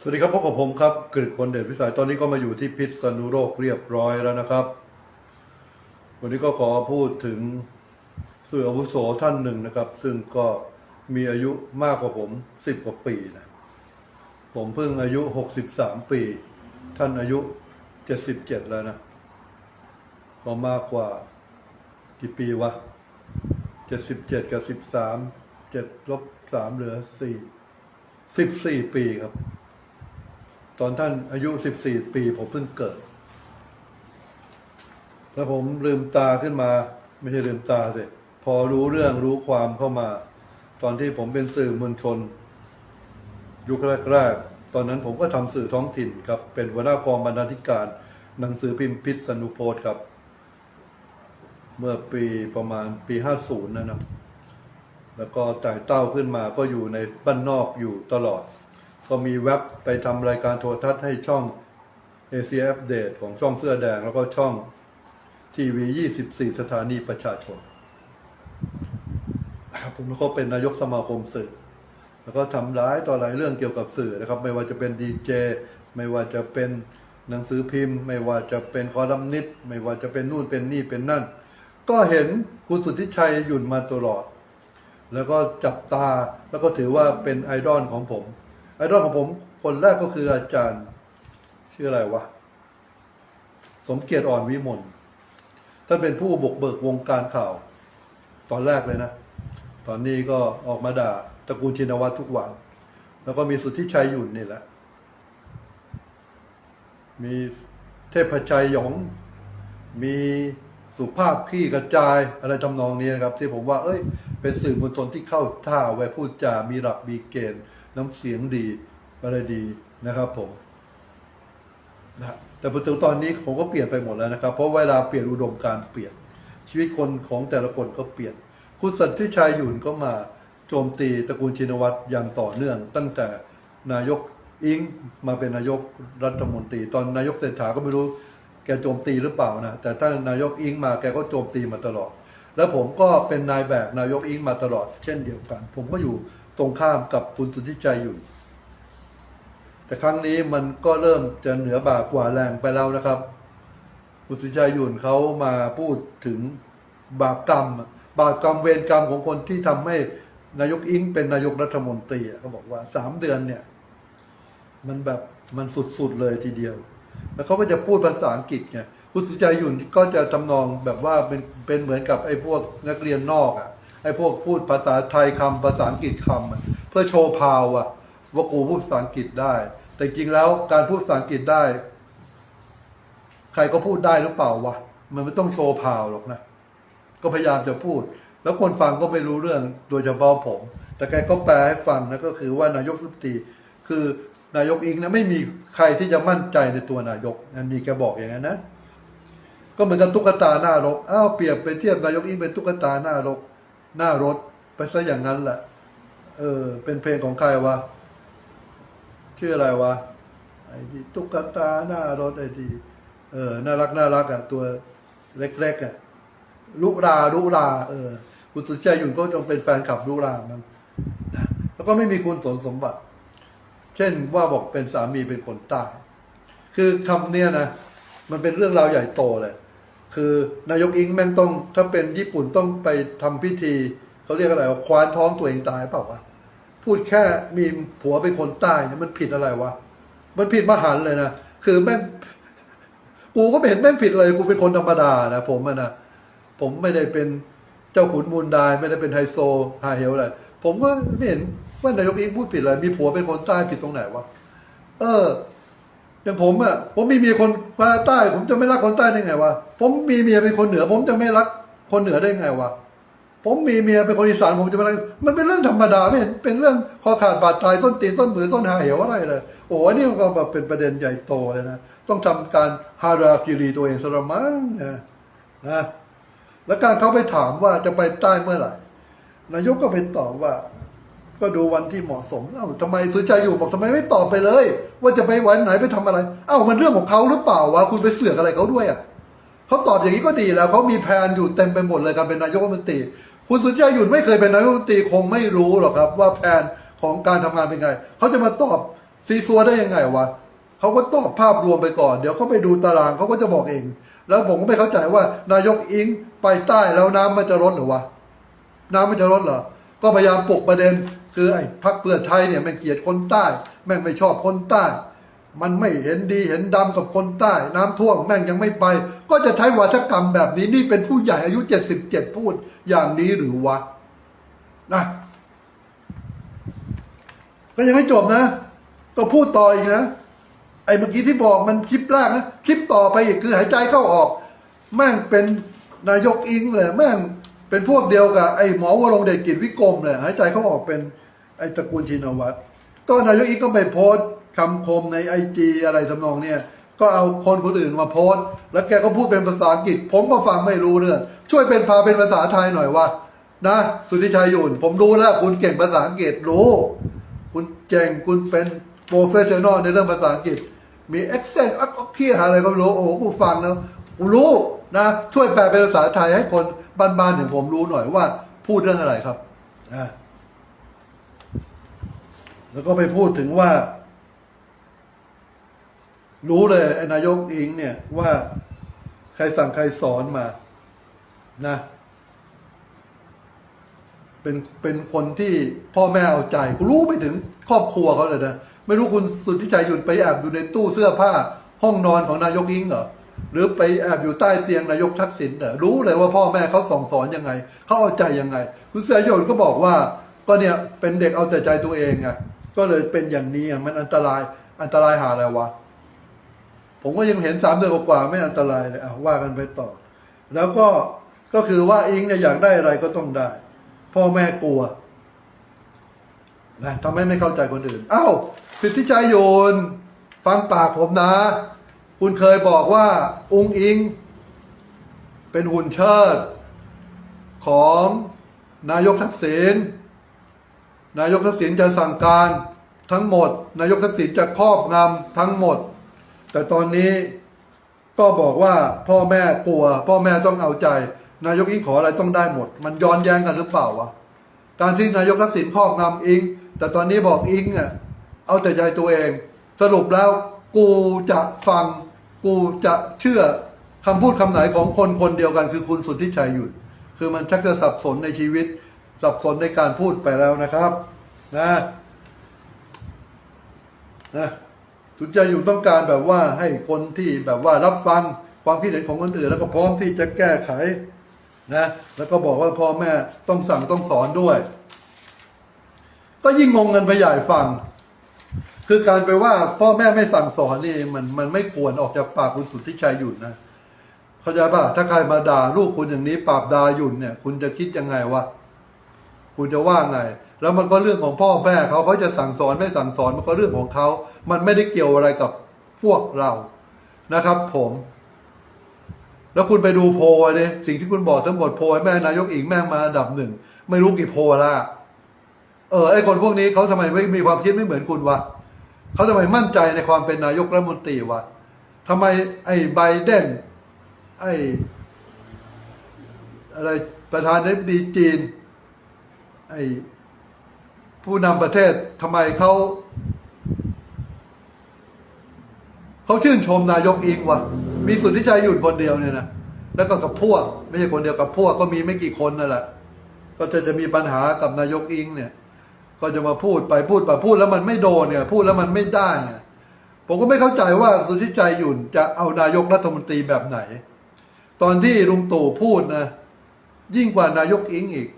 สวัสดีครับพบกับผมครับกฤษพลเดชวิสัยตอนนี้ก็มาอยู่ที่พิษณุโลกเรียบร้อยแล้วนะครับ วันนี้ก็ขอพูดถึงสื่ออาวุโสท่านหนึ่งนะครับ ซึ่งก็มีอายุมากกว่าผมสิบกว่าปีนะผมเพิ่งอายุหกสิบสามปี ท่านอายุเจ็ดสิบเจ็ดแล้วนะก็มากกว่ากี่ปีวะเจ็ดสิบเจ็ดกับสิบสามเจ็ดลบสามเหลือสี่สิบสี่ปีครับ ตอนท่านอายุ 14 ปี ผมเพิ่งเกิด แล้วผมลืมตาขึ้นมา ไม่ใช่ลืมตาสิพอรู้เรื่องรู้ความเข้ามา ตอนที่ผมเป็นสื่อมวลชน ยุคแรกๆ ตอนนั้นผมก็ทำสื่อท้องถิ่นครับ เป็นหัวหน้ากองบรรณาธิการ หนังสือพิมพ์พิษณุโพธิ์ครับ เมื่อปีประมาณปี 50 นะนะแล้วก็ไต่เต้าขึ้นมาก็อยู่ในบ้านนอกอยู่ตลอด ก็มีเว็บไปทำรายการโทรทัศน์ให้ช่อง Asia Update ของช่องเสื้อแดงแล้วก็ช่องทีวี 24 สถานีประชาชนครับผมก็เป็นนายกสมาคมสื่อ แล้วก็ทำร้ายต่อหลายเรื่องเกี่ยวกับสื่อนะครับ ไม่ว่าจะเป็นดีเจ ไม่ว่าจะเป็นหนังสือพิมพ์ ไม่ว่าจะเป็นคอลัมนิสต์ไม่ว่าจะเป็นนู่นเป็นนี่เป็นนั่น ก็เห็นคุณสุทธิชัยหยุ่นมาตลอด แล้วก็จับตาแล้วก็ถือว่าเป็นไอดอลของผม ไอดอลของผมคนแรกก็คืออาจารย์ชื่ออะไรวะ สมเกียรติอ่อนวิมลท่านเป็นผู้บุกเบิกวงการข่าว ตอนแรกเลยนะ ตอนนี้ก็ออกมาด่าตระกูลชินวัตรทุกวัน แล้วก็มีสุทธิชัยหยุ่นนี่แหละ มีเทพชัยหยอง มีสุภาพขี้กระจายอะไรทำนองนี้นะครับ ที่ผมว่า เอ้ย เป็นสื่อมวลชนที่เข้าท่าไว้พูดจามีหลักมีเกณฑ์ น้ำเสียงดีอะไรดีนะครับผมนะแต่พอถึงตอนนี้ผมก็เปลี่ยนไปหมดแล้วนะครับ เพราะเวลาเปลี่ยนอุดมการเปลี่ยน ชีวิตคนของแต่ละคนก็เปลี่ยน คุณสันติชัยหยุ่นก็มาโจมตีตระกูลชินวัตรอย่างต่อเนื่อง ตั้งแต่นายกอิงมาเป็นนายกรัฐมนตรี ตอนนายกเศรษฐาก็ไม่รู้แกโจมตีหรือเปล่านะ แต่ถ้านายกอิงมาแกก็โจมตีมาตลอด แล้วผมก็เป็นนายแบบนายกอิงมาตลอด เช่นเดียวกัน ผมก็อยู่ ตรงข้ามกับคุณสุทธิชัยอยู่ แต่ครั้งนี้มันก็เริ่มจะเหนือบ่ากว่าแรงไปแล้วนะครับ คุณสุทธิชัยหยุ่นเขามาพูดถึงบาปกรรม บาปกรรมเวรกรรมของคนที่ทำให้นายกอิงเป็นนายกรัฐมนตรีเขาบอกว่าสามเดือนเนี่ย มันแบบมันสุดๆเลยทีเดียว แล้วเขาก็จะพูดภาษาอังกฤษไงคุณสุจัยหยุ่นก็จะทำนองแบบว่าเป็นเป็นเหมือนกับไอ้พวกนักเรียนนอกอะ ไอ้พวกพูดภาษาไทยคำภาษาอังกฤษคำเพื่อโชว์พาวอะว่ากูพูดภาษาอังกฤษได้ แต่จริงแล้วการพูดภาษาอังกฤษได้ ใครก็พูดได้หรือเปล่าวะมันไม่ต้องโชว์พาวหรอกนะก็พยายามจะพูด แล้วคนฟังก็ไม่รู้เรื่องโดยเฉพาะผม แต่แกก็แปลให้ฟังนะก็คือว่านายกรัฐมนตรีคือนายกอิงนะไม่มีใครที่จะมั่นใจในตัวนายกอันนี้แกบอกอย่างนั้นนะก็เหมือนกับตุ๊กตาหน้ารถอ้าวเปรียบไปเทียบนายกอิงเป็นตุ๊กตาหน้ารถ หน้ารถไปซะอย่างนั้นแหละ เออ เป็นเพลงของใครวะ ชื่ออะไรวะ ไอ้ที่ตุ๊กตาหน้ารถไอ้ที่ เออ น่ารักน่ารักอะ ตัวเล็กๆอะลุราลุรา เออ คุณสุดใจหยุ่นก็จงเป็นแฟนคลับลุรามันแล้วก็ไม่มีคุณสนสมบัติ เช่นว่าบอกเป็นสามีเป็นคนใต้ คือคำเนี้ยนะ มันเป็นเรื่องราวใหญ่โตเลย คือนายกอิงแม่งต้องถ้าเป็นญี่ปุ่นต้องไปทำพิธีเขาเรียกอะไรว่าควานท้องตัวเองตายเปล่าวะพูดแค่มีผัวเป็นคนใต้เนี่ยมันผิดอะไรวะมันผิดมหันเลยนะคือแม่งกูก็ไม่เห็นแม่งผิดเลยกูเป็นคนธรรมดานะผมนะผมไม่ได้เป็นเจ้าขุนมูลดายไม่ได้เป็นไฮโซไฮเฮลอะไรผมก็ไม่เห็นว่านายกอิงพูดผิดอะไรมีผัวเป็นคนใต้ผิดตรงไหนวะเออ อย่างผมอะผมมีเมียคนภาคใต้ ผมจะไม่รักคนใต้ได้ไงวะผมมีเมียเป็นคนเหนือ ผมจะไม่รักคนเหนือได้ไงวะผมมีเมียเป็นคนอีสานผมจะไม่รักมันเป็นเรื่องธรรมดาไม่เห็นเป็นเรื่องคอขาดบาดตายส้นตีนส้นมือส้นหาเหวอะไรเลยโอ้โหนี่มันก็แบบเป็นประเด็นใหญ่โตเลยนะต้องทำการฮาราคิรีตัวเองสละมั้งนะนะแล้วการเขาไปถามว่าจะไปใต้เมื่อไหร่ นายกก็ไปตอบว่า ก็ดูวันที่เหมาะสมเอ้าทำไมสุใจอยู่บอกทำไมไม่ตอบไปเลย ว่าจะไปวันไหนไปทำอะไร เอ้ามันเรื่องของเขาหรือเปล่าวะคุณไปเสือกอะไรเขาด้วยอะเขาตอบอย่างนี้ก็ดีแล้วเขามีแผนอยู่เต็มไปหมดเลยการเป็นนายกรัฐมนตรีคุณสุใจหยุ่นไม่เคยเป็นนายกรัฐมนตรีคงไม่รู้หรอกครับ ว่าแผนของการทำงานเป็นไงเขาจะมาตอบซีซัวได้ยังไงวะเขาก็ตอบภาพรวมไปก่อน เดี๋ยวเขาไปดูตารางเขาก็จะบอกเอง แล้วผมก็ไม่เข้าใจว่านายกอิงไปใต้แล้วน้ำมันจะลดหรือวะน้ำมันจะลดเหรอก็พยายามปลุกประเด็น คือไอ้พักเพื่อไทยเนี่ยแม่งเกลียดคนใต้ แม่งไม่ชอบคนใต้ มันไม่เห็นดีเห็นดำกับคนใต้ น้ำท่วมแม่งยังไม่ไป ก็จะใช้วาทกรรมแบบนี้นี่เป็นผู้ใหญ่อายุเจ็ดสิบเจ็ดพูดอย่างนี้หรือวะนะก็ยังไม่จบนะ ก็พูดต่ออีกนะ ไอ้เมื่อกี้ที่บอกมันคลิปแรกนะ คลิปต่อไปอีกคือหายใจเข้าออก แม่งเป็นนายกอิงเลยแม่งเป็นพวกเดียวกับไอ้หมอวรงเดชกิจวิกรมเลยหายใจเข้าออกเป็น ไอ้ตระกูลชินวัตรก็นายกอิงก็ไปโพสต์คำคมในไอจีอะไรทำนองเนี่ย ก็เอาคนคนอื่นมาโพสต์ แล้วแกก็พูดเป็นภาษาอังกฤษ ผมก็ฟังไม่รู้เรื่องช่วยเป็นพาเป็นภาษาไทยหน่อยว่านะสุทธิชัยยุนผมรู้แล้วคุณเก่งภาษาอังกฤษรู้ คุณเจ๋งคุณเป็นโปรเฟชชั่นอลในเรื่องภาษาอังกฤษ มีเอ็กเซนต์อัพเคียอะไรก็รู้โอ้โหกูฟังแล้วกูรู้นะช่วยแปลเป็นภาษาไทยให้คนบ้านๆอย่างผมรู้หน่อยว่าพูดเรื่องอะไรครับอ่า แล้วก็ไปพูดถึงว่า รู้เลยนายกอิงเนี่ยว่าใครสั่งใครสอนมา นะ เป็นเป็นคนที่พ่อแม่เอาใจกูรู้ไปถึงครอบครัวเขาเลยนะไม่รู้คุณสุทธิชัยหยุ่ไปแอบอยู่ในตู้เสื้อผ้า ห้องนอนของนายกอิงเหรอหรือไปแอบอยู่ใต้เตียงนายกทักษิณเหรอรู้เลยว่าพ่อแม่เขาส่องสอนยังไงเขาเอาใจยังไง คุณเสียหยุ่นก็บอกว่า ก็เนี่ยเป็นเด็กเอาแต่ใจตัวเองไง ก็เลยเป็นอย่างนี้อะมันอันตราย อันตรายหาอะไรวะ ผมก็ยังเห็นสามเดือนกว่าไม่อันตรายเลยอะว่ากันไปต่อ แล้วก็ก็คือว่าอิงเนี่ยอยากได้อะไรก็ต้องได้ พ่อแม่กลัวนะทำให้ไม่เข้าใจคนอื่นอ้าวสิทธิชัยโยน ฟังปากผมนะ คุณเคยบอกว่าอุงอิง เป็นหุ่นเชิด ของนายกทักษิณ นายกทักษิณจะสั่งการทั้งหมด นายกทักษิณจะครอบงำทั้งหมด แต่ตอนนี้ก็บอกว่าพ่อแม่กลัว พ่อแม่ต้องเอาใจ นายกอิงขออะไรต้องได้หมด มันย้อนแย้งกันหรือเปล่าวะการที่นายกทักษิณครอบงำอิง แต่ตอนนี้บอกอิงเนี่ยเอาแต่ใจตัวเอง สรุปแล้วกูจะฟังกูจะเชื่อคำพูดคำไหนของคนคนเดียวกัน คือคุณสุทธิชัยหยุด คือมันชักจะสับสนในชีวิต สับสนในการพูดไปแล้วนะครับ นะนะสุนใจอยู่ต้องการแบบว่าให้คนที่แบบว่ารับฟังความคิดเห็นของคนอื่น แล้วก็พร้อมที่จะแก้ไขนะ แล้วก็บอกว่าพ่อแม่ต้องสั่งต้องสอนด้วย ก็ยิ่งงงกันไปใหญ่ฟัง คือการไปว่าพ่อแม่ไม่สั่งสอนนี่มันมันไม่ควรออกจากปากคุณสุทธิชัยหยุ่นนะเข้าใจป่ะถ้าใครมาด่าลูกคุณอย่างนี้ปราบดาหยุ่นเนี่ย คุณจะคิดยังไงวะ คุณจะว่าไง แล้วมันก็เรื่องของพ่อแม่เขาเขาจะสั่งสอนไม่สั่งสอนมันก็เรื่องของเขา มันไม่ได้เกี่ยวอะไรกับพวกเรานะครับผม แล้วคุณไปดูโพลเนี่ยสิ่งที่คุณบอกทั้งหมดโพลแม่นายกอิงแม่งมาอันดับหนึ่ง ไม่รู้กี่โพลละเออไอคนพวกนี้เขาทำไมไม่มีความคิดไม่เหมือนคุณวะเขาทำไมมั่นใจในความเป็นนายกรัฐมนตรีวะทำไมไอ้ไบเดนไอ้อะไรประธานาธิบดีจีน ไอ้ผู้นำประเทศทำไมเขาเขาชื่นชมนายกอิงวะมีสุทธิชัยหยุ่นคนเดียวเนี่ยนะแล้วก็กับพวก ไม่ใช่คนเดียวกับพวกก็มีไม่กี่คนนั่นแหละ ก็จะจะมีปัญหากับนายกอิงเนี่ย ก็จะมาพูดไปพูดไปพูดแล้วมันไม่โดนเนี่ย พูดแล้วมันไม่ได้ไงผมก็ไม่เข้าใจว่าสุทธิชัยหยุ่นจะเอานายกรัฐมนตรีแบบไหน ตอนที่ลุงตู่พูดนะ ยิ่งกว่านายกอิงอีก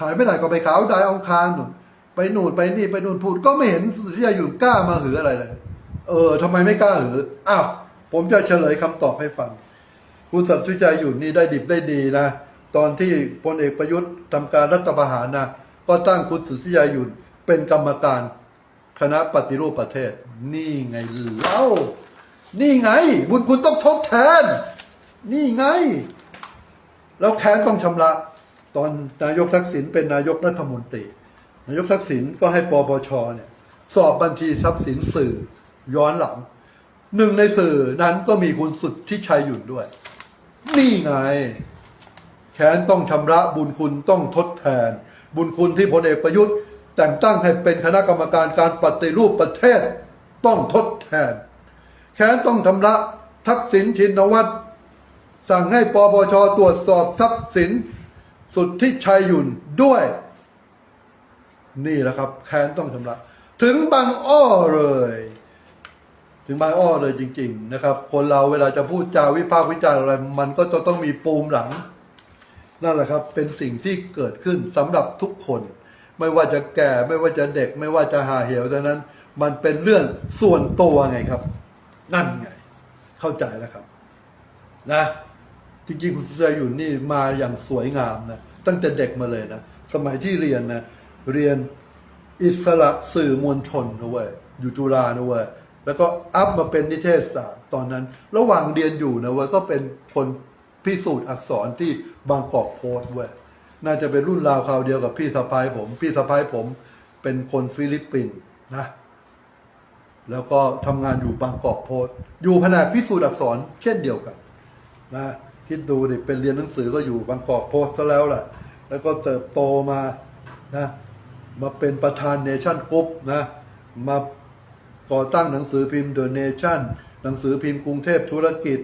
ขายไม่ได้ก็ไปขาวดายเอาคางหนุนไปหนูนไปนี่ไปนู่นพูดก็ไม่เห็นสุทธิชัยหยุ่กล้ามาหืออะไรเลย เออทำไมไม่กล้าหืออ้าวผมจะเฉลยคำตอบให้ฟัง คุณสัตย์สุทธิชัยหยุ่นี่ได้ดิบได้ดีนะตอนที่พลเอกประยุทธ์ทำการรัฐประหารนะก็ตั้งคุณสุทธิชัยหยุ่นเป็นกรรมการคณะปฏิรูปประเทศ นี่ไงเล่านี่ไง บุญคุณต้องทดแทน นี่ไง แล้วแค้นต้องชำระ ตอนนายกทักษิณเป็นนายกรัฐมนตรี นายกทักษิณก็ให้ปปชเนี่ยสอบบัญชีทรัพย์สินสื่อย้อนหลัง หนึ่งในสื่อนั้นก็มีคุณสุดที่ชัยหยุ่นด้วย นี่ไง แค้นต้องชำระบุญคุณต้องทดแทน บุญคุณที่พลเอกประยุทธ์ แต่งตั้งให้เป็นคณะกรรมการการปฏิรูปประเทศ ต้องทดแทน แค้นต้องทำระทักษิณชินวัตรสั่งให้ปปชตรวจสอบทรัพย์สิน สุดที่ชัยหยุ่นด้วย นี่แหละครับ แค้นต้องชำระ ถึงบางอ้อเลย ถึงบางอ้อเลยจริง ๆ นะครับ คนเราเวลาจะพูดจาวิพากษ์วิจารณ์อะไร มันก็จะต้องมีปูมหลัง นั่นแหละครับ เป็นสิ่งที่เกิดขึ้นสำหรับทุกคน ไม่ว่าจะแก่ไม่ว่าจะเด็ก ไม่ว่าจะหาเหวดังนั้น มันเป็นเรื่องส่วนตัวไงครับ นั่นไง เข้าใจแล้วครับ นะ จริงๆคุณสุชัยหยุ่นนี่มาอย่างสวยงามนะตั้งแต่เด็กมาเลยนะ สมัยที่เรียนนะเรียนอิสระสื่อมวลชนนะเว้ยอยู่จุฬานะเว้ยแล้วก็อัพมาเป็นนิเทศศาสตร์ตอนนั้น ระหว่างเรียนอยู่นะเว้ยก็เป็นคนพิสูจน์อักษรที่บางกอกโพสต์เว้ยน่าจะเป็นรุ่นราวคราวเดียวกับพี่สะพ้ายผม พี่สะพ้ายผมเป็นคนฟิลิปปินส์นะแล้วก็ทำงานอยู่บางกอกโพสต์อยู่แผนกพิสูจน์อักษรเช่นเดียวกันนะ คิดดูดิเป็นเรียนหนังสือก็อยู่บางกอกโพสต์ซะแล้วแหละแล้วก็เติบโตมานะมาเป็นประธานเนชั่นกรุ๊ปนะมาก่อตั้งหนังสือพิมพ์เดอะเนชั่นหนังสือพิมพ์กรุงเทพธุรกิจ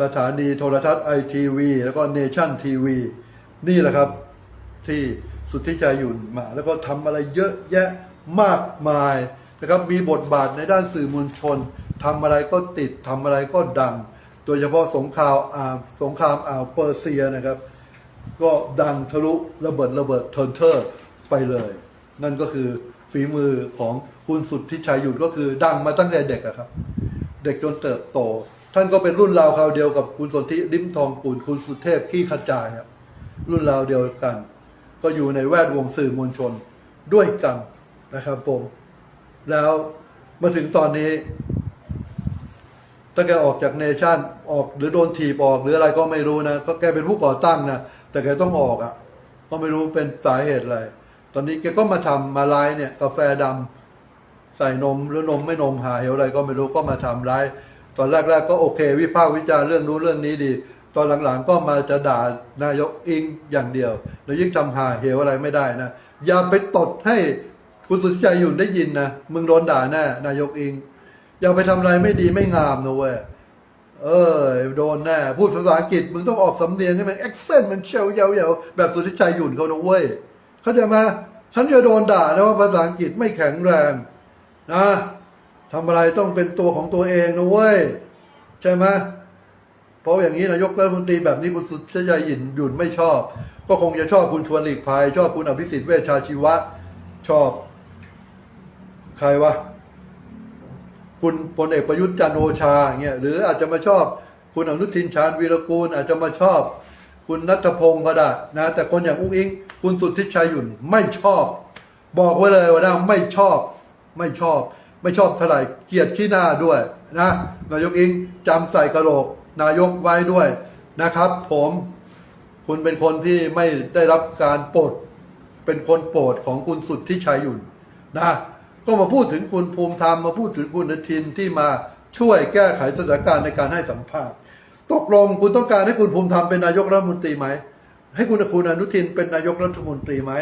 สถานีโทรทัศน์ไอทีวีแล้วก็เนชั่นทีวีนี่แหละครับที่สุทธิชัยหยุ่นมา แล้วก็ทำอะไรเยอะแยะมากมายนะครับมีบทบาทในด้านสื่อมวลชนทำอะไรก็ติดทำอะไรก็ดัง โดยเฉพาะสงครามอ่าวสงครามอ่าวเปอร์เซียนะครับ ก็ดังทะลุระเบิดระเบิดเทิร์นเทอร์ไปเลย นั่นก็คือฝีมือของคุณสุดทธิชัยหยุ่นก็คือดังมาตั้งแต่เด็กอะครับ เด็กจนเติบโต ท่านก็เป็นรุ่นราวคราวเดียวกับคุณสนธิริมทองกุลคุณสุเทพขี้ขจายครับรุ่นราวเดียวกัน ก็อยู่ในแวดวงสื่อมวลชนด้วยกันนะครับผมแล้วมาถึงตอนนี้ ถ้าแกออกจากเนชั่นออกหรือโดนถีบออกหรืออะไรก็ไม่รู้นะก็แกเป็นผู้ก่อตั้งนะแต่แกต้องออกอะ่ะ ก็ไม่รู้เป็นสาเหตุอะไรตอนนี้แกก็มาทำมาไลฟ์เนี่ย กาแฟดำใส่นมหรือนมไม่นมหาเหวอะไรก็ไม่รู้ก็มาทำไลฟ์ตอนแรกๆก็โอเค วิพากษ์วิจารณ์เรื่องนู้นเรื่องนี้ดี ตอนหลังๆก็มาจะด่านายกอิงอย่างเดียว แล้วยิ่งทำหาเหวอะไรไม่ได้นะอย่าไปตดให้คุณสุทธิชัยหยุ่นได้ยินนะมึงโดนด่าแน่นายกอิง อย่าไปทำอะไรไม่ดีไม่งามนะเว้ย เออ โดนแน่ พูดภาษาอังกฤษ มึงต้องออกสำเนียงใช่ไห้มัน accent มันเชลเยาวๆแบบสุทธิชัยหยุ่นเขานะเว้ย เข้าใจไหมฉันจะโดนด่านะว่าภาษาอังกฤษไม่แข็งแรง นะทำอะไรต้องเป็นตัวของตัวเองนะเว้ย ใช่ไหมเพราะอย่างนี้นายกรัฐมนตรีแบบนี้คุณสุทธิชัยหยุ่นหยุ่นไม่ชอบ ก็คงจะชอบคุณชวนหลีกภัยชอบคุณอภิสิทธิ์เวชชาชีวะ ชอบ ใครวะ คุณพลเอกประยุทธ์จันโอชาเงี้ยหรืออาจจะมาชอบคุณอนุทินชาญวีรกูลอาจจะมาชอบ คุณนัทพงศ์ก็ได้นะแต่คนอย่างอุ้งอิง คุณสุทธิชัยหยุ่นไม่ชอบ บอกไว้เลยว่านะไม่ชอบไม่ชอบ ไม่ชอบเท่าไหร่เกลียดขี้หน้าด้วยนะนายกอิงจำใส่กระโหลก นายกไว้ด้วยนะครับ ผมคุณเป็นคนที่ไม่ได้รับการโปรดเป็นคนโปรดของคุณสุทธิชัยหยุ่นนะ ก็มาพูดถึงคุณภูมิธรรมมาพูดถึงคุณอนุทินที่มาช่วยแก้ไขสถานการณ์ในการให้สัมภาษณ์ตกลงคุณต้องการให้คุณภูมิธรรมเป็นนายกรัฐมนตรีไหม ให้คุณคุณอนุทินเป็นนายกรัฐมนตรีไหม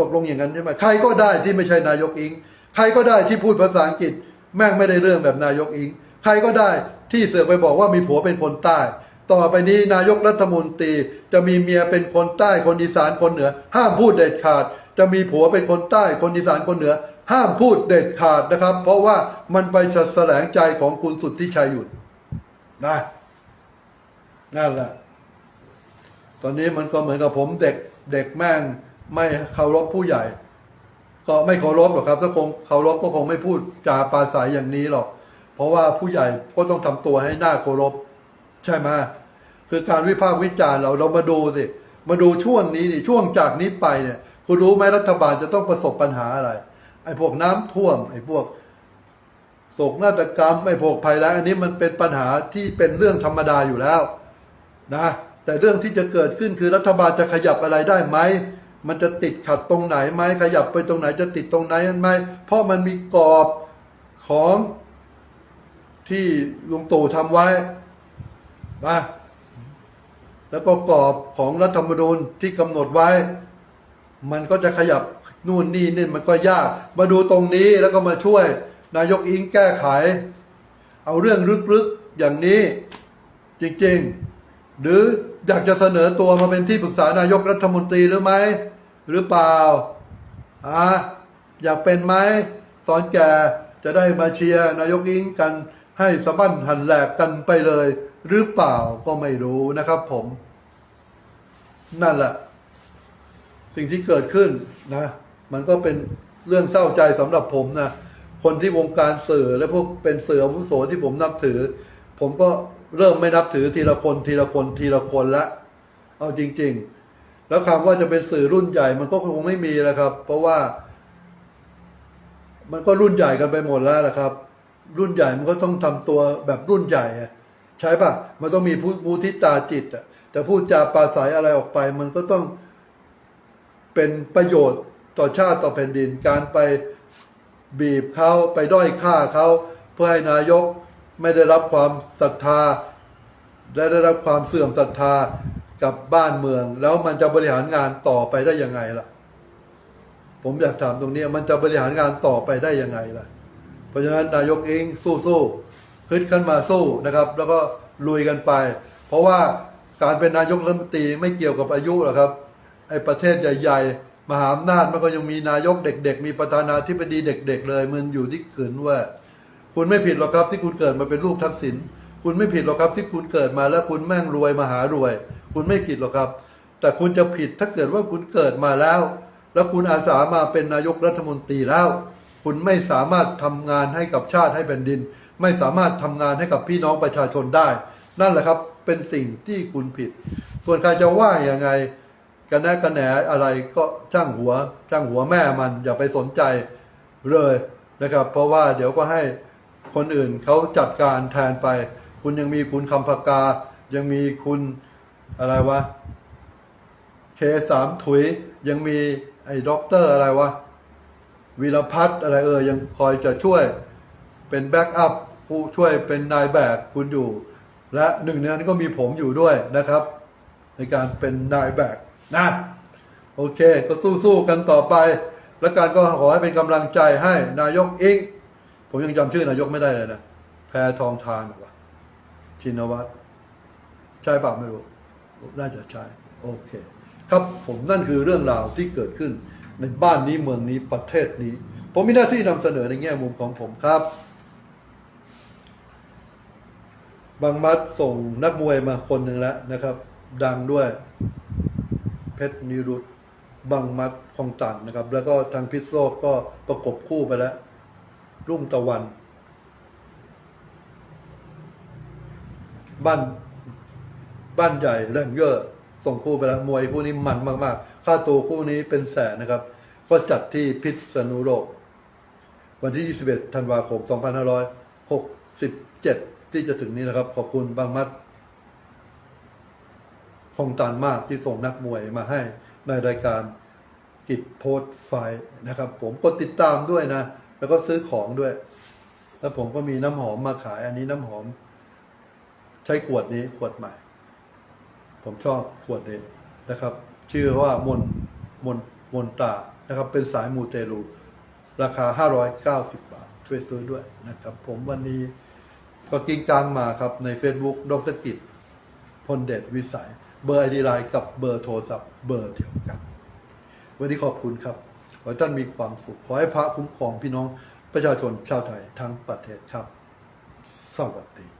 ตกลงอย่างนั้นใช่ไหมใครก็ได้ที่ไม่ใช่นายกอิง ใครก็ได้ที่พูดภาษาอังกฤษ แม่งไม่ได้เรื่องแบบนายกอิง ใครก็ได้ที่เสือกไปบอกว่ามีผัวเป็นคนใต้ ต่อไปนี้นายกรัฐมนตรี จะมีเมียเป็นคนใต้คนอีสานคนเหนือ ห้ามพูดเด็ดขาด จะมีผัวเป็นคนใต้คนอีสานคนเหนือ ห้ามพูดเด็ดขาดนะครับ เพราะว่ามันไปจะแสลงใจของคุณสุทธิชัยหยุ่นะนั่นแหละ ตอนนี้มันก็เหมือนกับผมเด็กเด็กแม่งไม่เคารพผู้ใหญ่ ก็ไม่เคารพหรอกครับ ถ้าคงเคารพก็คงไม่พูดจาปาศัยอย่างนี้หรอก เพราะว่าผู้ใหญ่ก็ต้องทำตัวให้หน้าเคารพ ใช่ไหมคือการวิพากษ์วิจารณ์เราเรามาดูสิมาดูช่วงนี้นี่ช่วงจากนี้ไปเนี่ย คุณรู้ไหมรัฐบาลจะต้องประสบปัญหาอะไร อ้พวกน้ำท่วม ไอ้พวกโศกนาฏกรรมไอ้พวกภัยแล้งอันนี้มันเป็นปัญหาที่เป็นเรื่องธรรมดาอยู่แล้วนะแต่เรื่องที่จะเกิดขึ้นคือรัฐบาลจะขยับอะไรได้ไหมมันจะติดขัดตรงไหนไหมขยับไปตรงไหนจะติดตรงไหนไหมเพราะมันมีกรอบของที่ลุงตู่ทำไว้นะแล้วก็กรอบของรัฐธรรมนูญที่กำหนดไว้ มันก็จะขยับ นู่นนี่นี่มันก็ยาก มาดูตรงนี้แล้วก็มาช่วย นายกอิงแก้ไข เอาเรื่องลึกๆอย่างนี้จริงๆ หรืออยากจะเสนอตัวมาเป็นที่ปรึกษานายกรัฐมนตรีหรือไหมหรือเปล่าอะอยากเป็นไหมตอนแกจะได้มาเชียร์นายกอิงกันให้สะบั้นหันแหลกกันไปเลย หรือเปล่าก็ไม่รู้นะครับผม นั่นแหละ สิ่งที่เกิดขึ้นนะ มันก็เป็นเรื่องเศร้าใจสำหรับผมนะคนที่วงการสื่อและพวกเป็นสื่ออาวุโสที่ผมนับถือ ผมก็เริ่มไม่นับถือทีละคนทีละคนทีละคนละ เอาจริง ๆ แล้วคำว่าจะเป็นสื่อรุ่นใหญ่ มันก็คงไม่มีแล้วครับ เพราะว่า มันก็รุ่นใหญ่กันไปหมดแล้วนะครับ รุ่นใหญ่มันก็ต้องทำตัวแบบรุ่นใหญ่ใช่ปะมันต้องมีผู้มูทิตาจิตอะแต่พูดจาปราศัยอะไรออกไป มันก็ต้องเป็นประโยชน์ ต่อชาติต่อแผ่นดิน การไปบีบเขาไปด้อยค่าเขาเพื่อให้นายกไม่ได้รับความศรัทธาและได้รับความเสื่อมศรัทธากับบ้านเมือง แล้วมันจะบริหารงานต่อไปได้ยังไงล่ะ ผมอยากถามตรงนี้มันจะบริหารงานต่อไปได้ยังไงล่ะ เพราะฉะนั้นนายกเองสู้ๆฮึดขึ้นมาสู้นะครับ แล้วก็ลุยกันไป เพราะว่าการเป็นนายกรัฐมนตรีไม่เกี่ยวกับอายุหรอกครับไอ้ประเทศใหญ่ ๆ มหาอำนาจมันก็ยังมีนายกเด็ก ๆ มีประธานาธิบดีเด็ก ๆ เลยมันอยู่ที่ขืนว่า คุณไม่ผิดหรอกครับที่คุณเกิดมาเป็นลูกทักษิณคุณไม่ผิดหรอกครับที่คุณเกิดมาแล้วคุณแม่งรวยมหารวย คุณไม่ผิดหรอกครับ แต่คุณจะผิดถ้าเกิดว่าคุณเกิดมาแล้ว แล้วคุณอาสามาเป็นนายกรัฐมนตรีแล้ว คุณไม่สามารถทำงานให้กับชาติให้แผ่นดิน ไม่สามารถทำงานให้กับพี่น้องประชาชนได้ นั่นแหละครับเป็นสิ่งที่คุณผิด ส่วนใครจะว่าอย่างไง กันแน่กันแหนอะไรก็ช่างหัวช่างหัวแม่มันอย่าไปสนใจเลยนะครับ เพราะว่าเดี๋ยวก็ให้คนอื่นเขาจัดการแทนไป คุณยังมีคุณคำพกา ยังมีคุณอะไรวะเคสามถุยยังมีไอ้ด็อกเตอร์อะไรวะวีรพัฒน์อะไรเออยังคอยจะช่วยเป็นแบ็กอัพผู้ช่วยเป็นนายแบกคุณอยู่ และหนึ่งในนั้นก็มีผมอยู่ด้วยนะครับ ในการเป็นนายแบก นะ โอเค ก็สู้ๆกันต่อไป และการก็ขอให้เป็นกำลังใจให้นายกอิงผมยังจำชื่อนายกไม่ได้เลยนะ แพทองทานหรอวะชินวัตรใช่ป่าไม่รู้ น่าจะใช่ โอเค ครับผมนั่นคือเรื่องราวที่เกิดขึ้น ในบ้านนี้เมืองนี้ประเทศนี้ ผมมีหน้าที่นำเสนอในแง่มุมของผมครับบางมัดส่งนักมวยมาคนหนึ่งแล้วนะครับ ดังด้วย เพชรนิรุตบางมัดคลองตันนะครับ แล้วก็ทางพิษโซกก็ประกบคู่ไปแล้ว รุ่งตะวัน บ้านบ้านใหญ่แรงเยอร์ส่งคู่ไปแล้ว มวยคู่นี้มันมาก ๆ ค่าตัวคู่นี้เป็นแสนนะครับ ก็จัดที่พิษณุโลก วันที่ 21 ธันวาคม 2567 ที่จะถึงนี้นะครับ ขอบคุณบางมัด งตานมากที่ส่งนักมวยมาให้ในรายการกิจโพสไฟนะครับ ผมกดติดตามด้วยนะ แล้วก็ซื้อของด้วย แล้วผมก็มีน้ำหอมมาขาย อันนี้น้ำหอม ใช้ขวดนี้ขวดใหม่ ผมชอบขวดนี้นะครับ ชื่อว่ามนมนมนตานะครับ เป็นสายมูเตลู ราคา 590 บาท ช่วยซื้อด้วยนะครับ ผมวันนี้ก็กิ้งกลางมาครับใน Facebook ดรกิจพลเดชวิสัย เบอร์ไอดีไลน์กับเบอร์โทรศัพท์เบอร์เดียวกัน วันนี้ขอบคุณครับ ขอให้ท่านมีความสุข ขอให้พระคุ้มครองพี่น้องประชาชนชาวไทยทั้งประเทศครับ สวัสดี